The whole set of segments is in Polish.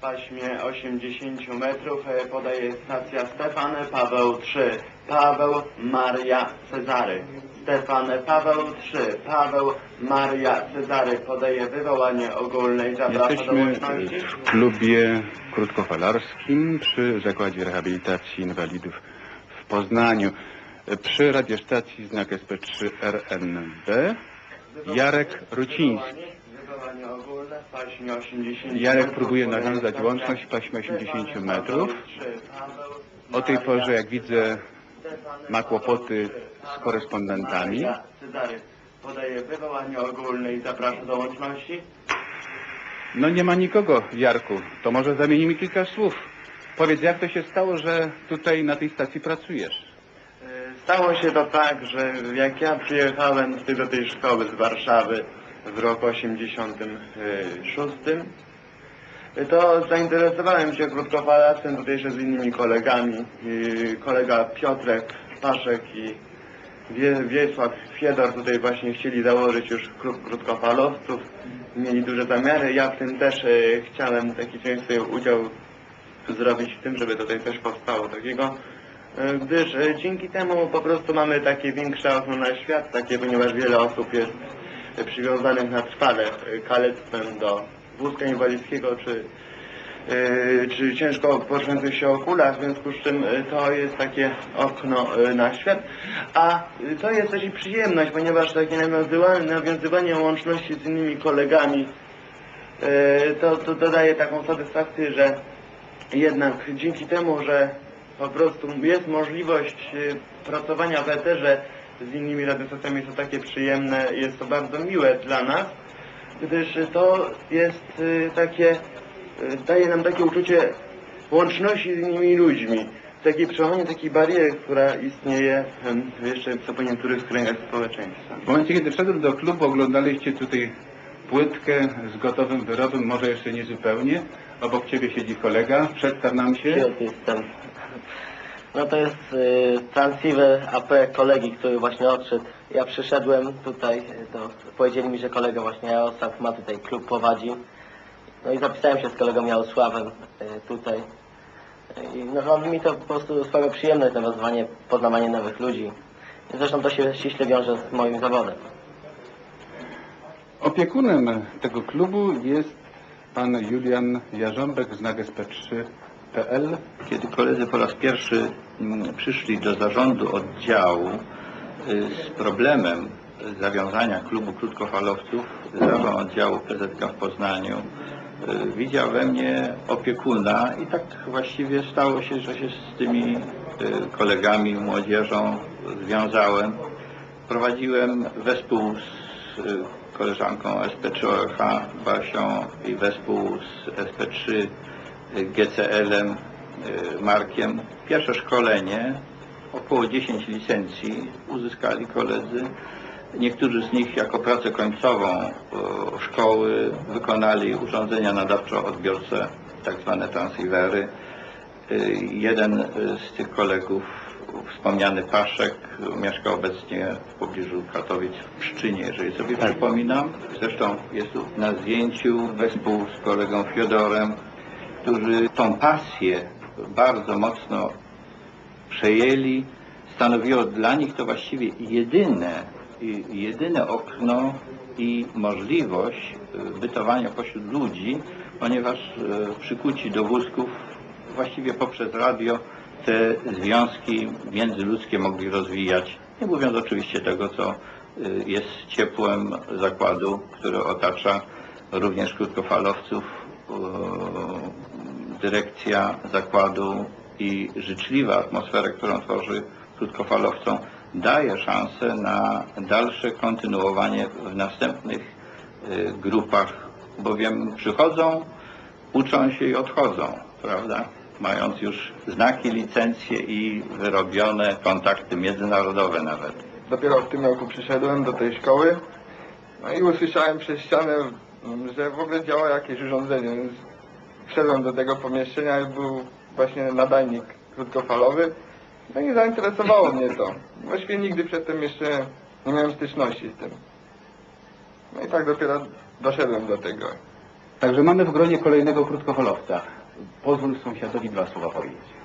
paśmie 80 metrów e, podaje stacja Stefan Paweł III. Paweł Maria Cezary. Stefan Paweł III. Paweł Maria Cezary podaje wywołanie ogólne i zaprasza do Jesteśmy w klubie krótkofalarskim przy Zakładzie Rehabilitacji Inwalidów w Poznaniu. Przy radiostacji znak SP3 RNB Jarek Ruciński. Wywołanie ogólne w paśmie 80 Jarek próbuje nawiązać łączność w paśmie 80 Stefan metrów. O tej porze, jak widzę, ma kłopoty z korespondentami. Podaje wywołanie ogólne i zaprasza do łączności. No nie ma nikogo, Jarku. To może zamienimy kilka słów. Powiedz, jak to się stało, że tutaj na tej stacji pracujesz? E, Stało się to tak, że jak ja przyjechałem do tej szkoły z Warszawy w roku 86, e, to zainteresowałem się krótkofalasem tutaj jeszcze z innymi kolegami. E, Kolega Piotrek Paszek i Wie- Wiesław Fiedor tutaj właśnie chcieli założyć już klub krótkofalowców. Mieli duże zamiary. Ja w tym też e, chciałem taki częsty udział zrobić w tym, żeby tutaj też powstało takiego. Gdyż dzięki temu po prostu mamy takie większe okno na świat, takie, ponieważ wiele osób jest przywiązanych na trwale e, kalectwem do wózka inwalidzkiego czy, e, czy ciężko poruszających się o kulach, w związku z czym e, to jest takie okno na świat. A to jest też i przyjemność, ponieważ takie nawiązywanie, nawiązywanie łączności z innymi kolegami to, to dodaje taką satysfakcję, że jednak dzięki temu, że po prostu jest możliwość pracowania w eterze z innymi radiostacjami, jest to takie przyjemne, jest to bardzo miłe dla nas, gdyż to jest y, takie, y, daje nam takie uczucie łączności z innymi ludźmi, takie przełamanie takiej bariery, która istnieje em, jeszcze co po niektórych kręgach społeczeństwa. W momencie, kiedy wszedłem do klubu, oglądaliście tutaj płytkę z gotowym wyrobem, może jeszcze nie zupełnie. Obok ciebie siedzi kolega, przedstaw nam się. Piotr jestem. No to jest y, transceiver AP kolegi, który właśnie odszedł. Ja przyszedłem tutaj, y, to powiedzieli mi, że kolega właśnie Jaroslaw ma tutaj klub prowadzi. No i zapisałem się z kolegą Jarosławem y, tutaj. I no, robi mi to po prostu sporo przyjemne, to wezwanie, poznawanie nowych ludzi. I zresztą to się ściśle wiąże z moim zawodem. Opiekunem tego klubu jest pan Julian Jarząbek z NAGSP3 PL, kiedy koledzy po raz pierwszy mm, przyszli do zarządu oddziału y, z problemem y, zawiązania klubu krótkofalowców, zarząd oddziału PZK w Poznaniu, y, widział we mnie opiekuna i tak właściwie stało się, że się z tymi kolegami, młodzieżą związałem. Prowadziłem wespół z koleżanką SP3OFH, Basią i wespół z SP3 GCL-em, y, Markiem. Pierwsze szkolenie, około 10 licencji uzyskali koledzy. Niektórzy z nich jako pracę końcową y, szkoły wykonali urządzenia nadawczo-odbiorcze, tak zwane transceivery. Y, Jeden z tych kolegów, wspomniany Paszek, mieszka obecnie w pobliżu Katowic w Pszczynie, jeżeli sobie przypominam. Zresztą jest tu na zdjęciu wespół z kolegą Fiodorem, którzy tą pasję bardzo mocno przejęli. Stanowiło dla nich to właściwie jedyne, jedyne okno i możliwość y, bytowania pośród ludzi, ponieważ y, przykuci do wózków właściwie poprzez radio te związki międzyludzkie mogli rozwijać. Nie mówiąc oczywiście tego, co y, jest ciepłem zakładu, który otacza również krótkofalowców, dyrekcja zakładu i życzliwa atmosfera, którą tworzy krótkofalowcom, daje szansę na dalsze kontynuowanie w następnych y, grupach, bowiem przychodzą, uczą się i odchodzą, prawda? Mając już znaki, licencje i wyrobione kontakty międzynarodowe nawet. Dopiero w tym roku przyszedłem do tej szkoły no i usłyszałem przez ścianę, mm, że w ogóle działa jakieś urządzenie. Wszedłem do tego pomieszczenia i był właśnie nadajnik krótkofalowy. No i zainteresowało mnie to. Właściwie nigdy przedtem jeszcze nie miałem styczności z tym. No i tak dopiero doszedłem do tego. Także mamy w gronie kolejnego krótkofalowca. Pozwól sąsiadowi dwa słowa powiedzieć.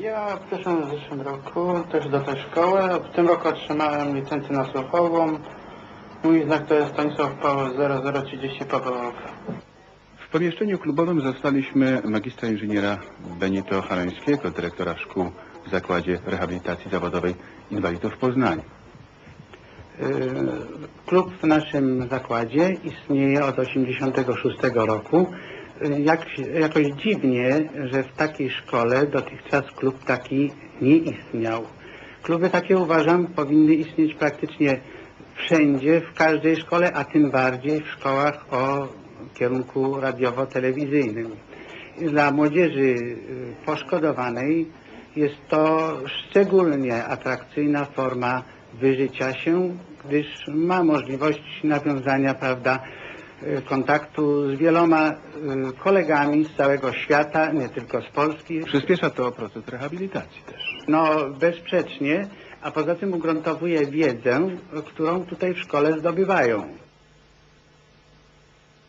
Ja przyszedłem w zeszłym roku też do tej szkoły. W tym roku otrzymałem licencję na słuchową. Mój znak to jest Stanisław Paweł 0030 Paweł. W pomieszczeniu klubowym zastaliśmy magistra inżyniera Benito Harańskiego, dyrektora szkół w Zakładzie Rehabilitacji Zawodowej Inwalidów w Poznaniu. Y, Klub w naszym zakładzie istnieje od 86 roku. Y, Jak, jakoś dziwnie, że w takiej szkole dotychczas klub taki nie istniał. Kluby takie uważam powinny istnieć praktycznie wszędzie, w każdej szkole, a tym bardziej w szkołach o kierunku radiowo-telewizyjnym. Dla młodzieży y, poszkodowanej jest to szczególnie atrakcyjna forma wyżycia się, gdyż ma możliwość nawiązania, prawda, y, kontaktu z wieloma y, kolegami z całego świata, nie tylko z Polski. Przyspiesza to proces rehabilitacji też. No, bezsprzecznie, a poza tym ugruntowuje wiedzę, którą tutaj w szkole zdobywają.